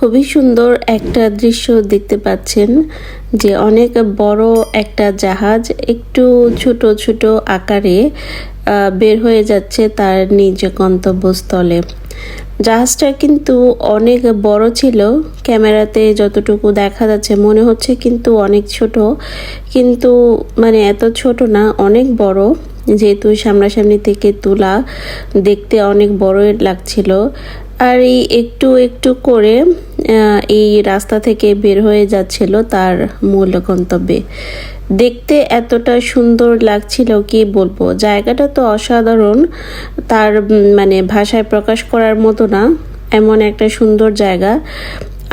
খুবই সুন্দর একটা দৃশ্য দেখতে পাচ্ছেন যে অনেক বড় একটা জাহাজ একটু ছোট ছোট আকারে বের হয়ে যাচ্ছে তার নিজ গন্তব্যস্থলে। জাহাজটা কিন্তু অনেক বড় ছিল, ক্যামেরাতে যতটুকু দেখা যাচ্ছে মনে হচ্ছে কিন্তু অনেক ছোট। কিন্তু মানে এত ছোট না, অনেক বড়। যেহেতু সামনাসামনি থেকে তোলা দেখতে অনেক বড় লাগছিল। আর এই একটু একটু করে এই রাস্তা থেকে বের হয়ে যাচ্ছিল তার মূল গন্তব্যে। দেখতে এতটা সুন্দর লাগছিল, কি বলব? জায়গাটা তো অসাধারণ। তার মানে ভাষায় প্রকাশ করার মতো না, এমন একটা সুন্দর জায়গা।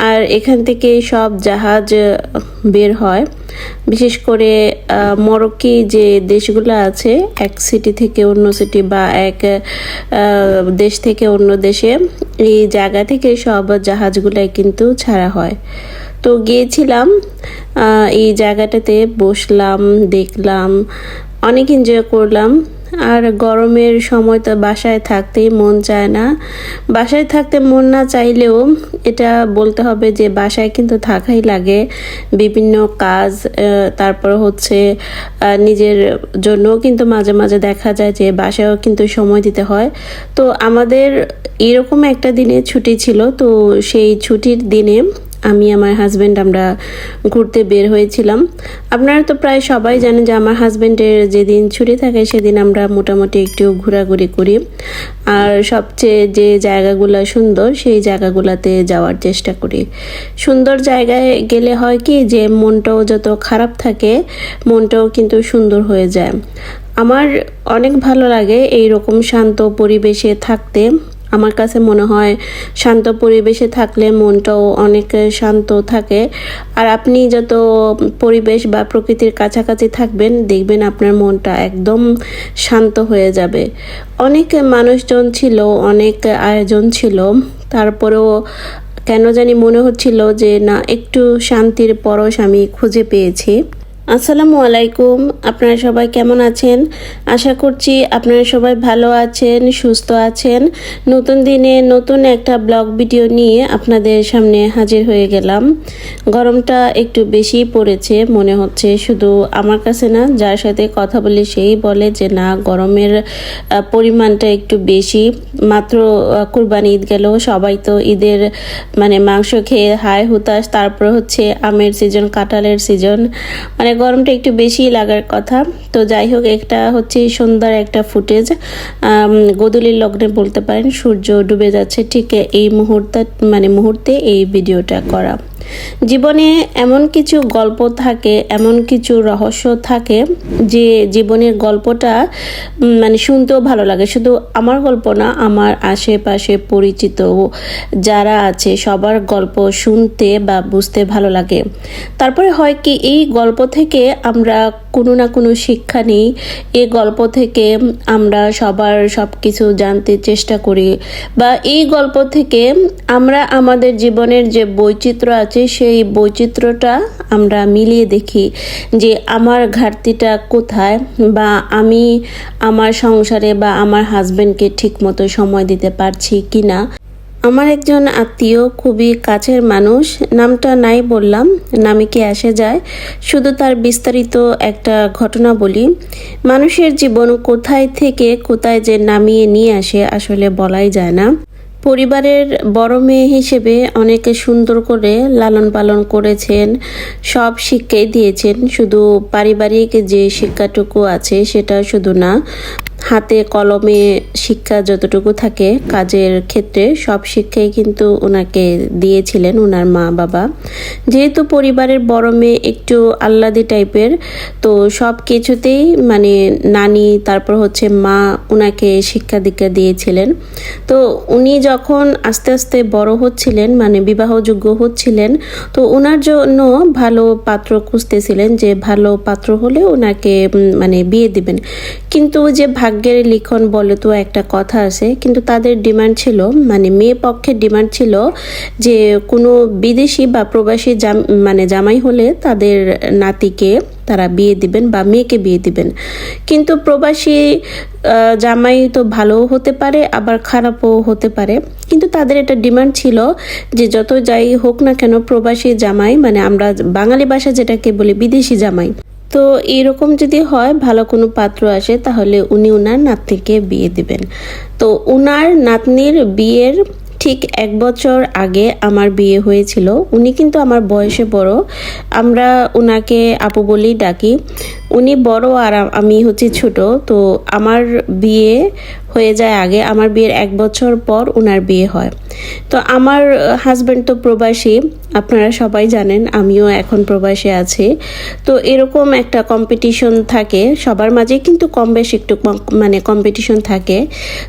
আর এখান থেকে সব জাহাজ বের হয়। বিশেষ করে মরক্কি যে দেশগুলো আছে, এক সিটি থেকে অন্য সিটি বা এক দেশ থেকে অন্য দেশে, এই জায়গা থেকে সব জাহাজগুলাই কিন্তু ছাড়া হয়। তো গিয়েছিলাম এই জায়গাটাতে বসলাম, দেখলাম, অনেক এনজয় করলাম। আর গরমের সময় তো বাসায় থাকতেই মন চায় না। বাসায় থাকতে মন না চাইলেও এটা বলতে হবে যে বাসায় কিন্তু থাকাই লাগে। বিভিন্ন কাজ তারপর হচ্ছে নিজের জন্য কিন্তু মাঝে মাঝে দেখা যায় যে বাসায়ও কিন্তু সময় দিতে হয়। তো আমাদের এরকম একটা দিনে ছুটি ছিল, তো সেই ছুটির দিনে আমি, আমার হাজব্যান্ড আমরা ঘুরতে বের হয়েছিলাম। আপনারা তো প্রায় সবাই জানেন যে আমার হাজব্যান্ডের যেদিন ছুটি থাকে, সেদিন আমরা মোটামুটি একটু ঘোরাঘুরি করি। আর সবচেয়ে যে জায়গাগুলো সুন্দর, সেই জায়গাগুলোতে যাওয়ার চেষ্টা করি। সুন্দর জায়গায় গেলে হয় কি যে, মনটাও যত খারাপ থাকে, মনটাও কিন্তু সুন্দর হয়ে যায়। আমার অনেক ভালো লাগে এই রকম শান্ত পরিবেশে থাকতে। আমার কাছে মনে হয় শান্ত পরিবেশে থাকলে মনটাও অনেক শান্ত থাকে। আর আপনি যত পরিবেশ বা প্রকৃতির কাছাকাছি থাকবেন, দেখবেন আপনার মনটা একদম শান্ত হয়ে যাবে। অনেক মানুষজন ছিল, অনেক আয়োজন ছিল, তারপরেও কেন জানি মনে হচ্ছিল যে, না, একটু শান্তির পরশ আমি খুঁজে পেয়েছি। আসসালামু আলাইকুম। আপনারা সবাই কেমন আছেন? আশা করছি আপনারা সবাই ভালো আছেন, সুস্থ আছেন। নতুন দিনে নতুন একটা ব্লগ ভিডিও নিয়ে আপনাদের সামনে হাজির হয়ে গেলাম। গরমটা একটু বেশি পড়েছে, মনে হচ্ছে শুধু আমার কাছে না, যার সাথে কথা বলি সেই বলে যে না, গরমের পরিমাণটা একটু বেশি। মাত্র কুরবানি ঈদ গেল, সবাই তো ঈদের মানে মাংস খেয়ে হায় হুতাশ। তারপর হচ্ছে আমের সিজন কাঁঠালের সিজন মানে গরমটা একটু বেশি লাগার কথা। তো যাই হোক, একটা হচ্ছে সন্ধ্যার একটা ফুটেজ। গোদুলির লগ্নে বলতে পারেন, সূর্য ডুবে যাচ্ছে ঠিক এই মুহূর্তে মানে মুহূর্তে এই ভিডিওটা করা। জীবনে এমন কিছু গল্প থাকে, এমন কিছু রহস্য থাকে যে জীবনের গল্পটা মানে শুনতেও ভালো লাগে। শুধু আমার গল্প না, আমার আশেপাশে পরিচিত যারা আছে, সবার গল্প শুনতে বা বুঝতে ভালো লাগে। তারপরে হয় কি, এই গল্প থেকে আমরা কোনো না কোনো শিক্ষা নিই। এই গল্প থেকে আমরা সবার সব কিছু জানতে চেষ্টা করি বা এই গল্প থেকে আমরা আমাদের জীবনের যে বৈচিত্র্য আছে, সেই বৈচিত্র্যটা আমরা মিলিয়ে দেখি যে আমার ঘাটতিটা কোথায় বা আমি আমার সংসারে বা আমার হাজবেন্ডকে ঠিকমতো সময় দিতে পারছি কি না আমার একজন আত্মীয় খুবই কাছের মানুষ, নামটা নাই বললাম, নামে কি আসে যায়। শুধু তার বিস্তারিত একটা ঘটনা বলি। মানুষের জীবন কোথায় থেকে কোথায় যে নামিয়ে নিয়ে আসে আসলে বলাই যায় না। পরিবারের বড় মেয়ে হিসেবে অনেকে সুন্দর করে লালন পালন করেছেন, সব শিক্ষাই দিয়েছেন। শুধু পারিবারিক যে শিক্ষাটুকু আছে সেটা শুধু না হাতে কলমে শিক্ষা যতটুকু থাকে কাজের ক্ষেত্রে, সব শিক্ষাই কিন্তু ওনাকে দিয়েছিলেন ওনার মা বাবা। যেহেতু পরিবারের বড় মেয়ে একটু আহ্লাদি টাইপের, তো সব কিছুতেই মানে নানি, তারপর হচ্ছে মা ওনাকে শিক্ষা দীক্ষা দিয়েছিলেন। তো উনি যখন আস্তে আস্তে বড় হচ্ছিলেন মানে বিবাহযোগ্য হচ্ছিলেন, তো ওনার জন্য ভালো পাত্র খুঁজতেছিলেন যে ভালো পাত্র হলে ওনাকে মানে বিয়ে দিবেন। কিন্তু যে ভাগ্যের লিখন বলে তো একটা কথা আছে, কিন্তু তাদের ডিমান্ড ছিল মানে মেয়ে পক্ষের ডিমান্ড ছিল যে কোনো বিদেশি বা প্রবাসী জাম মানে জামাই হলে তাদের নাতিকে তারা বিয়ে দিবেন বা মেয়েকে বিয়ে দিবেন। কিন্তু প্রবাসী জামাই তো ভালোও হতে পারে, আবার খারাপও হতে পারে। কিন্তু তাদের এটা ডিমান্ড ছিল যে যত যাই হোক না কেন প্রবাসী জামাই মানে আমরা বাঙালি ভাষা যেটাকে বলি বিদেশি জামাই। তো এরকম যদি হয়, ভালো কোনো পাত্র আসে, তাহলে উনি ওনার নাতনিকে বিয়ে দিবেন। তো ওনার নাতনির বিয়ের ঠিক এক বছর আগে আমার বিয়ে হয়েছিল। উনি কিন্তু আমার বয়সে বড়। আমরা ওনাকে আপু বলেই ডাকি। উনি বড় আর আমি হচ্ছে ছোট। তো আমার বিয়ে হয়ে যায় আগে। আমার বিয়ের এক বছর পর উনার বিয়ে হয়। তো আমার হাজব্যান্ড তো প্রবাসী, আপনারা সবাই জানেন, আমিও এখন প্রবাসে আছি। তো এরকম একটা কম্পিটিশন থাকে সবার মাঝে, কিন্তু কম বেশ একটু মানে কম্পিটিশন থাকে।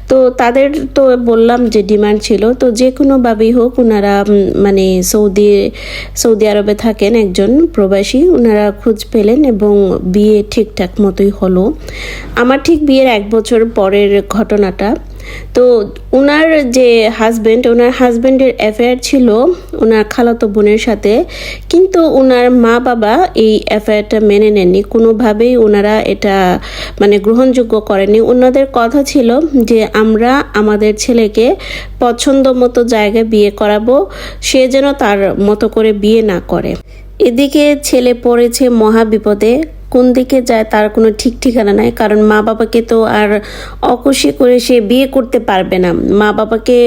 তো তাদের তো বললাম যে ডিমান্ড ছিল, তো যে কোনোভাবেই হোক ওনারা মানে সৌদি সৌদি আরবে থাকেন একজন প্রবাসী ওনারা খোঁজ পেলেন এবং বিয়ে ঠিকঠাক মতোই হলো। আমার ঠিক বিয়ের এক বছর পরের ঘটনাটা। তো ওনার যে হাজবেন্ড ওনার হাজবেন্ডের অ্যাফেয়ার ছিল ওনার খালাতো বোনের সাথে। কিন্তু ওনার মা বাবা এই অ্যাফেয়ারটা মেনে নেননি। কোনোভাবেই ওনারা এটা মানে গ্রহণযোগ্য করেনি ওনাদের কথা ছিল যে, আমরা আমাদের ছেলেকে পছন্দ মতো জায়গায় বিয়ে করাবো। সে যেন তার মতো করে বিয়ে না করে। এদিকে ছেলে পড়েছে মহা বিপদে কোন দিকে যায় তার কোনো ঠিক ঠিকানা নাই, কারণ মা বাবাকে তো আর অকুশি করে সে বিয়ে করতে পারবে না। মা বাবাকে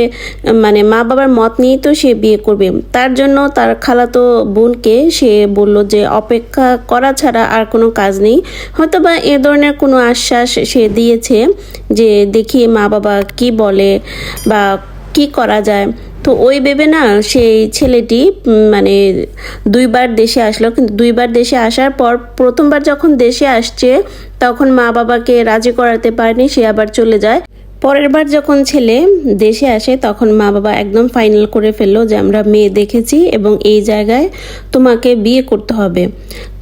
মানে মা বাবার মত নিয়েই তো সে বিয়ে করবে। তার জন্য তার খালাতো বোনকে সে বলল যে, অপেক্ষা করা ছাড়া আর কোনো কাজ নেই। হয়তো বা এ ধরনের কোনো আশ্বাস সে দিয়েছে যে, দেখি মা বাবা কি বলে বা কি করা যায়। তো ওই ভেবে না সেই ছেলেটি মানে দুইবার দেশে আসলো। কিন্তু দুইবার দেশে আসার পর প্রথমবার যখন দেশে আসছে, তখন মা বাবাকে রাজি করাতে পারেনি, সে আবার চলে যায়। পরের বার যখন ছেলে দেশে আসে, তখন মা বাবা একদম ফাইনাল করে ফেলল যে আমরা মেয়ে দেখেছি এবং এই জায়গায় তোমাকে বিয়ে করতে হবে।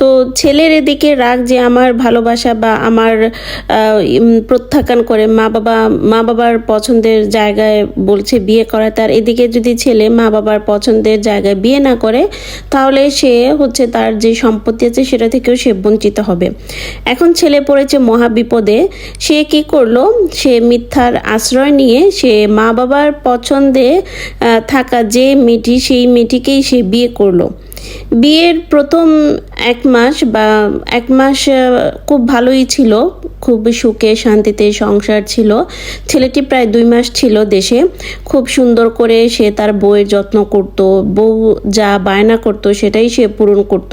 তো ছেলের এদিকে রাগ যে আমার ভালোবাসা বা আমার প্রত্যাখ্যান করে মা বাবা, মা বাবার পছন্দের জায়গায় বলছে বিয়ে করা, তার এদিকে যদি ছেলে মা বাবার পছন্দের জায়গায় বিয়ে না করে, তাহলে সে হচ্ছে তার যে সম্পত্তি আছে সেটা থেকেও সে বঞ্চিত হবে। এখন ছেলে পড়েছে মহাবিপদে, সে কি করল? সে মিথ্যার আশ্রয় নিয়ে সে মা বাবার পছন্দে থাকা যে মেয়েটি, সেই মেয়েটিকেই সে বিয়ে করল। বিয়ের প্রথম এক মাস বা এক মাস খুব ভালোই ছিল। খুব সুখে, শান্তিতে সংসার ছিল। ছেলেটি প্রায় দুই মাস ছিল দেশে। খুব সুন্দর করে সে তার বউয়ের যত্ন করত। বউ যা বায়না করত সেটাই সে পূরণ করত।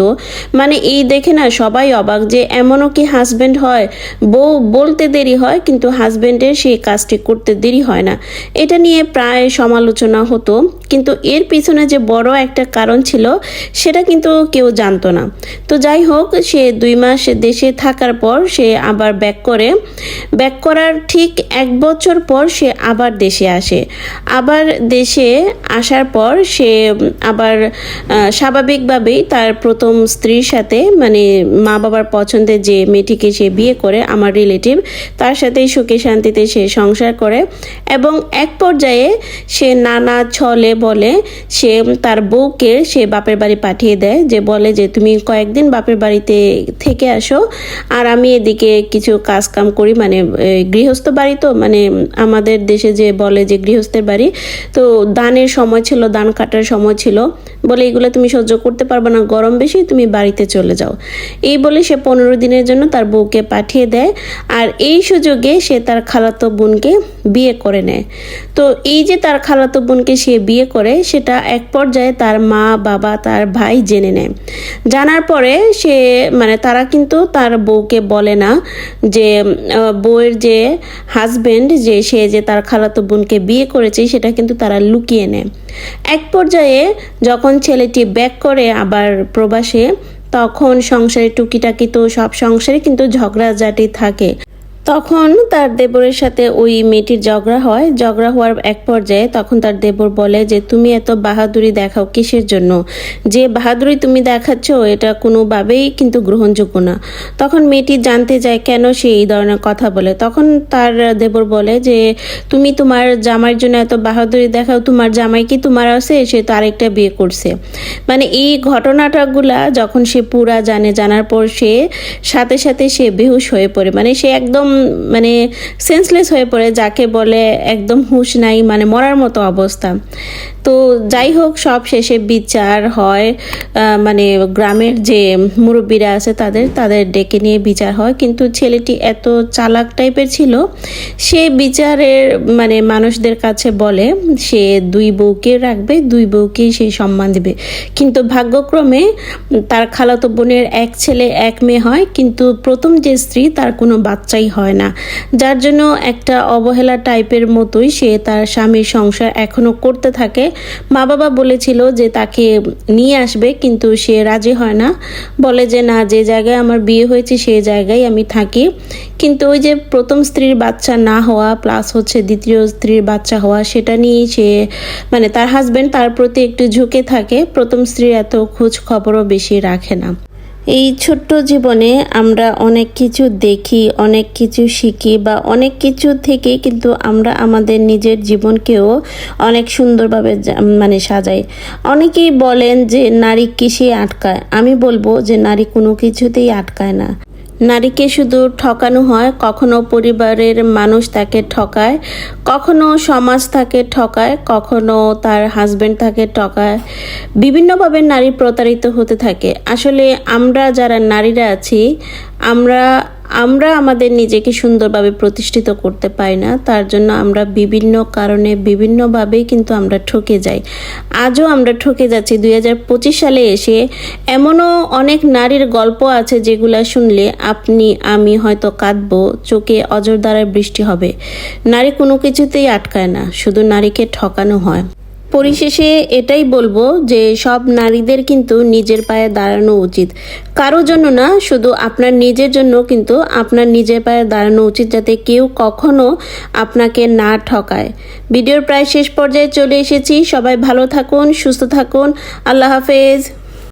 মানে এই দেখে না সবাই অবাক যে এমনও কি হাজব্যান্ড হয়? বউ বলতে দেরি হয়, কিন্তু হাজবেন্ডের সেই কাজটি করতে দেরি হয় না। এটা নিয়ে প্রায় সমালোচনা হতো। কিন্তু এর পিছনে যে বড় একটা কারণ ছিল সেটা কিন্তু কেউ জানতো না। তো যাই হোক, সে দুই মাস দেশে থাকার পর সে আবার ব্যাক করে। ব্যাক করার ঠিক এক বছর পর সে আবার দেশে আসে। আবার দেশে আসার পর সে আবার স্বাভাবিকভাবেই তার প্রথম স্ত্রীর সাথে মানে মা বাবার পছন্দের যে মেয়েটিকে সে বিয়ে করে, আমার রিলেটিভ তার সাথেই সুখে শান্তিতে সে সংসার করে এবং এক পর্যায়ে সে নানা ছলে বলে সে তার বউকে সে বাপের বাড়ি পাঠিয়ে দেয় যে বলে যে তুমি কয়েকদিন বাপের বাড়িতে থেকে আসো, আর আমি এদিকে কিছু কাজ কাম করি মানে গৃহস্থ বাড়ি তো মানে আমাদের দেশে যে বলে যে গৃহস্থের বাড়ি, তো দানের সময় ছিল, দান কাটার সময় ছিল, বলে এগুলো তুমি সহ্য করতে পারবে না, গরম বেশি, তুমি বাড়িতে চলে যাও। এই বলে সে পনেরো দিনের জন্য তার বউকে পাঠিয়ে দেয়, আর এই সুযোগে সে তার খালাতো বোনকে বিয়ে করে নেয়। তো এই যে তার খালাতো বোনকে সে বিয়ে করে, সেটা এক পর্যায়ে তার মা, বাবা, তার ভাই জেনে নেয়। জানার পরে সে মানে তারা কিন্তু তার বউকে বলে না যে বউয়ের যে হাজবেন্ড যে সে যে তার খালাতো বোনকে বিয়ে করেছে, সেটা কিন্তু তারা লুকিয়ে নেয়। এক পর্যায়ে যখন ছেলেটি ব্যাক করে আবার প্রবাসে, তখন সংসারে টুকিটাকি তো সব সংসারে কিন্তু ঝগড়াঝাটি থাকে। তখন তার দেবরের সাথে ওই মেয়েটির ঝগড়া হয়। ঝগড়া হওয়ার এক পর্যায়ে তখন তার দেবর বলে যে, তুমি এত বাহাদুরি দেখাও কিসের জন্য? যে বাহাদুরি তুমি দেখাচ্ছ, এটা কোনোভাবেই কিন্তু গ্রহণযোগ্য না। তখন মেয়েটি জানতে চায় কেন সে এই ধরনের কথা বলে। তখন তার দেবর বলে যে, তুমি তোমার জামাইয়ের জন্য এত বাহাদুরি দেখাও, তোমার জামাই কি তোমার আছে? সে তো আরেকটা বিয়ে করছে। মানে এই ঘটনাটাগুলা যখন সে পুরা জানে, জানার পর সে সাথে সাথে সে বেহুশ হয়ে পড়ে। মানে সে একদম মানে সেন্সলেস হয়ে পড়ে যাকে বলে একদম হুঁশ নাই মানে মরার মতো অবস্থা। তো যাই হোক, সব শেষে বিচার হয় মানে গ্রামের যে মুরব্বীরা আছে তাদের তাদের ডেকে নিয়ে বিচার হয়। কিন্তু ছেলেটি এত চালাক টাইপের ছিল, সে বিচারের মানে মানুষদের কাছে বলে, সে দুই বউকে রাখবে, দুই বউকে সে সম্মান দেবে। কিন্তু ভাগ্যক্রমে তার খালাতো বোনের এক ছেলে, এক মেয়ে হয়, কিন্তু প্রথম যে স্ত্রী তার কোনো বাচ্চাই হয় না। যার জন্য একটা অবহেলা টাইপের মতোই সে তার স্বামীর সংসার এখনও করতে থাকে। মা বাবা বলেছিল যে তাকে নিয়ে আসবে, কিন্তু সে রাজি হয় না। বলে যে, না, যে জায়গায় আমার বিয়ে হয়েছে সেই জায়গায় আমি থাকি। কিন্তু ওই যে প্রথম স্ত্রীর বাচ্চা না হওয়া প্লাস হচ্ছে দ্বিতীয় স্ত্রীর বাচ্চা হওয়া, সেটা নিয়েই সে মানে তার হাজব্যান্ড তার প্রতি একটু ঝুঁকে থাকে। প্রথম স্ত্রীর এত খোঁজ খবরও বেশি রাখে না। এই ছোট্ট জীবনে আমরা অনেক কিছু দেখি, অনেক কিছু শিখি বা অনেক কিছু থেকে কিন্তু আমরা আমাদের নিজের জীবনকেও অনেক সুন্দরভাবে মানে সাজাই। অনেকেই বলেন যে নারী কিসে আটকায়? আমি বলব যে নারী কোনো কিছুতেই আটকায় না। নারীকে শুধু ঠকানো হয়, কখনো পরিবারের মানুষ তাকে ঠকায়, কখনো সমাজ তাকে ঠকায়, কখনো তার হাজব্যান্ড তাকে ঠকায়। বিভিন্নভাবে নারী প্রতারিত হতে থাকে। আসলে আমরা যারা নারীরা আছি, আমরা আমরা আমাদের নিজেকে সুন্দরভাবে প্রতিষ্ঠিত করতে পারি না, তার জন্য আমরা বিভিন্ন কারণে বিভিন্নভাবেই কিন্তু আমরা ঠকে যাই। আজও আমরা ঠকে যাচ্ছি। দুই হাজার পঁচিশ সালে এসে এমনও অনেক নারীর গল্প আছে যেগুলা শুনলে আপনি, আমি হয়তো কাঁদবো, চোখে অজরদারায় বৃষ্টি হবে। নারী কোনো কিছুতেই আটকায় না, শুধু নারীকে ঠকানো হয়। পরিশেষে এটাই বলব যে সব নারীদের কিন্তু নিজের পায়ে দাঁড়ানো উচিত। কারও জন্য না, শুধু আপনার নিজের জন্য কিন্তু আপনার নিজের পায়ে দাঁড়ানো উচিত যাতে কেউ কখনো আপনাকে না ঠকায়। ভিডিওর প্রায় শেষ পর্যায়ে চলে এসেছি। সবাই ভালো থাকুন, সুস্থ থাকুন। আল্লাহ হাফেজ।